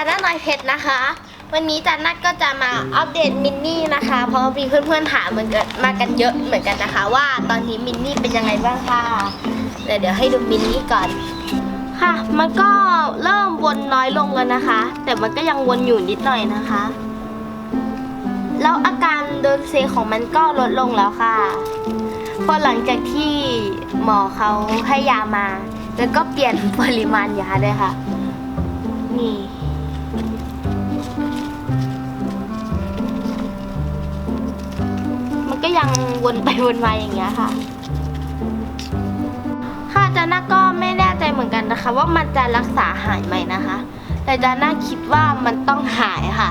าน่าน้อยเพชรนะคะ วันนี้จาน่าก็จะมาอัปเดตมินนี่นะคะ เพราะมีเพื่อนๆถามเหมือนกันมากันเยอะเหมือนกันนะคะ ว่าตอนนี้มินนี่เป็นยังไงบ้างค่ะเดี๋ยวเดี๋ยวให้ดูมินนี่ก่อน ค่ะ มันก็เริ่มวนน้อยลงแล้วนะคะ แต่มันก็ยังวนอยู่นิดหน่อยนะคะ แล้วอาการเดินเซของมันก็ลดลงแล้วค่ะพอหลังจากที่หมอเขาให้ยามา แล้วก็เปลี่ยนปริมาณยาด้วยค่ะ นี่ ยังวนไปวนมาอย่างเงี้ยค่ะ ค่ะจาน่าก็ไม่แน่ใจเหมือนกันนะคะ ว่ามันจะรักษาหายไหมนะคะ แต่จาน่าคิดว่ามันต้องหายค่ะ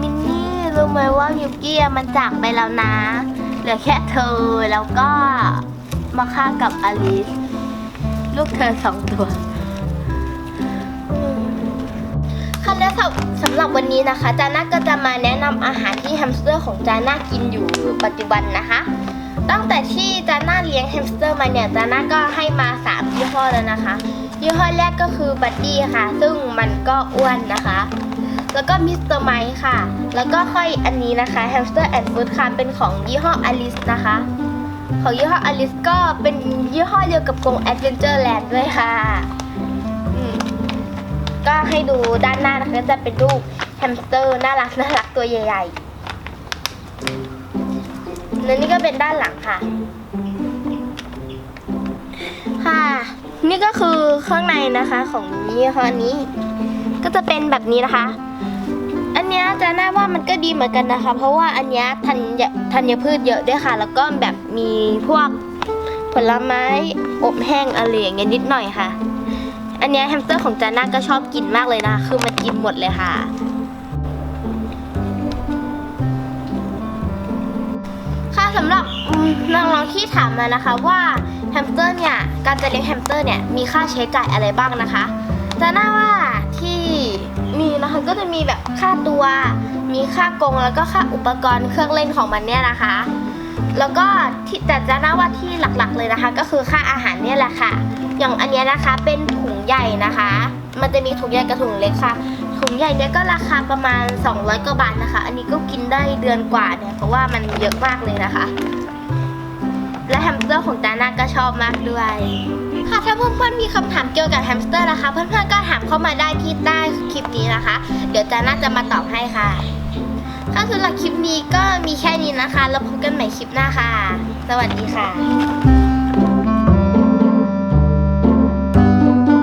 มินนี่รู้ไหมว่ามิวกี้มันจากไปแล้วนะ เหลือแค่เธอแล้วก็มาค่ากับอลิสลูกเธอสองตัว สำสำหรับวันนี้นะคะ จาน่าก็จะมาแนะนำอาหารที่แฮมสเตอร์ของจาน่ากินอยู่ปัจจุบันนะคะ ตั้งแต่ที่จาน่าเลี้ยงแฮมสเตอร์มาเนี่ยจาน่าก็ให้มาสามยี่ห้อแล้วนะคะยี่ห้อแรกก็คือบัดดี้ค่ะ ซึ่งมันก็อ้วนนะคะ แล้วก็มิสเตอร์ไมค์ค่ะ แล้วก็ค่อยอันนี้นะคะ Hamster and Food ค่ะเป็นของยี่ห้ออลิสนะคะ ของยี่ห้ออลิสก็เป็นยี่ห้อเดียวกับกรง Adventure Land ด้วยค่ะ ก็ให้ดูด้านหน้านะคะจะเป็นรูปแฮมสเตอร์น่ารักน่ารักตัวใหญ่ๆแล้วนี่ก็เป็นด้านหลังค่ะ ค่ะ นี่ก็คือข้างในนะคะของยี่ห้อนี้ ก็จะเป็นแบบนี้นะคะ อันนี้จะน่าว่ามันก็ดีเหมือนกันนะคะ เพราะว่าอันนี้ธัญธัญพืชเยอะด้วยค่ะ แล้วก็แบบมีพวกผลไม้อบแห้งอะไรอย่างเงี้ยนิดหน่อยค่ะ อันนี้แฮมสเตอร์ของจาน่าก็ชอบกินมากเลยนะคือมันกินหมดเลยค่ะค่ะสำหรับน้องๆที่ถามมานะคะว่าแฮมสเตอร์เนี่ยการจะเลี้ยงแฮมสเตอร์เนี่ยมีค่าใช้จ่ายอะไรบ้างนะคะจะน่าว่าที่มีนะคะก็จะมีแบบค่าตัว มีค่ากรงแล้วก็ค่าอุปกรณ์เครื่องเล่นของมันเนี่ยนะคะ แล้วก็ที่แต่จะน่าว่าที่หลักๆเลยนะคะ ก็คือค่าอาหารเนี่ยแหละค่ะ อย่างอันนี้นะคะเป็นถุงใหญ่นะคะ มันจะมีถุงใหญ่กับถุงเล็กค่ะ ถุงใหญ่เนี่ยก็ราคาประมาณ 200กว่าบาทนะคะ อันนี้ก็กินได้เดือนกว่าเนี่ยเพราะว่ามันเยอะมากเลยนะคะ และแฮมสเตอร์ของจาน่าก็ชอบมากด้วยค่ะถ้าเพื่อนๆมีคำถามเกี่ยวกับแฮมสเตอร์นะคะ เพื่อนๆก็ถามเข้ามาได้ที่ใต้คลิปนี้นะคะ เดี๋ยวจาน่าจะมาตอบให้ค่ะ ถ้าสำหรับคลิปนี้ก็มีแค่นี้นะคะ แล้วพบกันใหม่คลิปหน้าค่ะ สวัสดีค่ะ